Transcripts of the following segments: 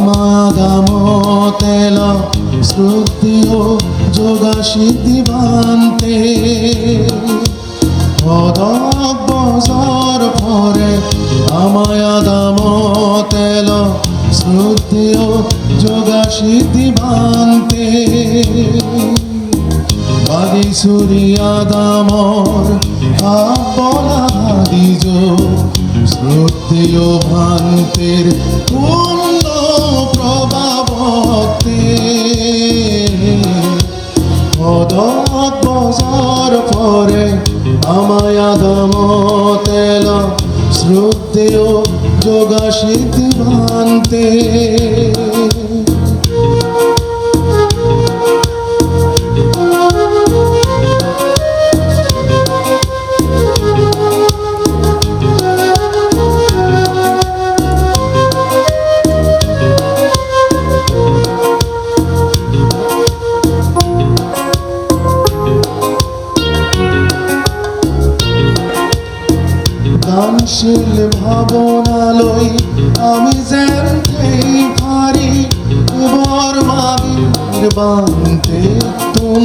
আমাদামতেল শ্রুতিও যোগা সিদ্ধিবান্তে অদক বজর পরে আমায়াদামতেল শ্রুতিও যোগা সিদ্ধিবান্তে বাদি সূর্যাদামর বলা দিজ শ্রদ্ধেয় ভান্তের পূর্ণ আমায়াদম তেল শ্রদ্ধেয় দানশীল ভাবনালয়, আমি জানতেই পারি এবার মাগির বানতে তুম।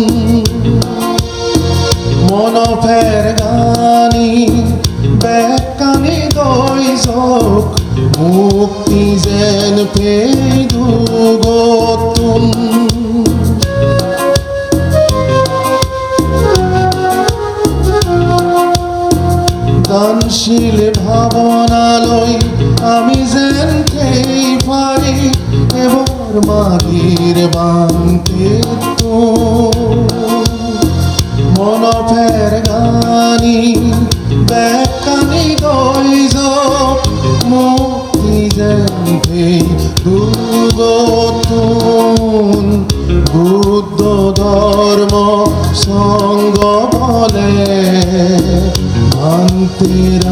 মন ফের গানি বেকানি দই মুক্তি যেন পেই দানশীল ভাবনালয়, আমি যেন যেনকেই পারি এবার মাগির বান্তে তো। মন ফের গানি বেকানি দইজ মুক্তি যেনকে দুগতুন বুদ্ধ ধর্ম সঙ্গ বলে শান্তির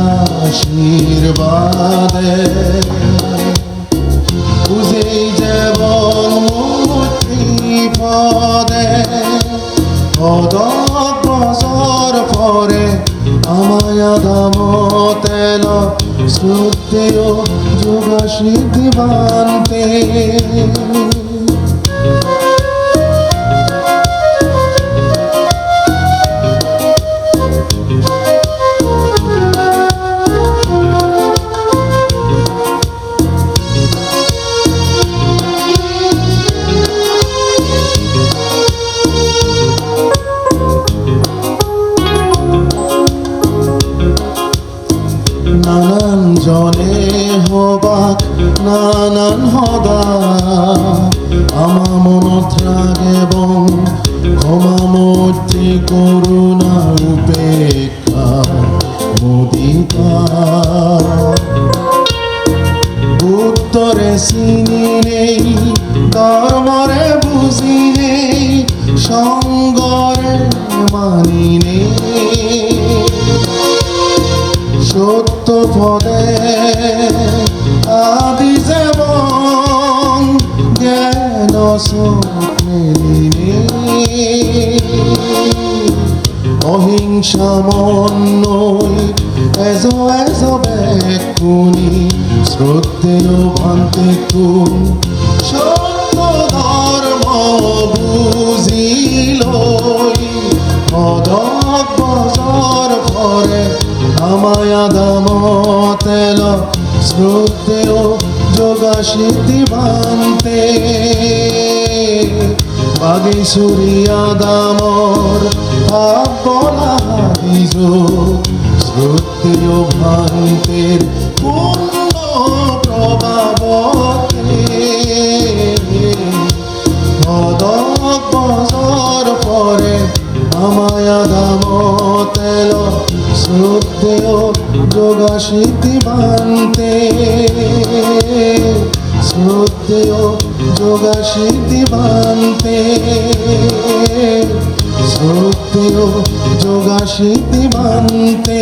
আশীর্বাদে। বুঝেই যেমন মুক্তি পদে অদক বছর পরে আমায়াদাম তেল শ্রদ্ধেয় যোগ সিদ্ধি বান্তে। নানান জনে হবাক নানান হদা আমা মনত রাগ এবং ক্ষমা মৈত্রী করুণা উপেক্ষা মুদিতা উত্তরে চিনি নেই ধর্মরে বুঝি নেই, সঙ্গরে মানি নেই। পদে আদি যেমন জ্ঞান অহিংসা মন্নই এজ এজ বেকুনি শ্রদ্ধেয় ভান্তে কুন সত্য ধর্ম বুঝিলই, অদক তেল শ্রদ্ধেয় যোগা সিদ্ধি ভান্তে বাগে সূর্যাদামর ভাব বলা দিজ শ্রদ্ধেয় ভান্তের পূর্ণ প্রভাবতে আমায়াদাম তেল শ্রদ্ধেয় যোগা সিদ্ধি বান্তে শ্রদ্ধেয় যোগা সিদ্ধি বান্তে শ্রদ্ধেয় যোগা বান্তে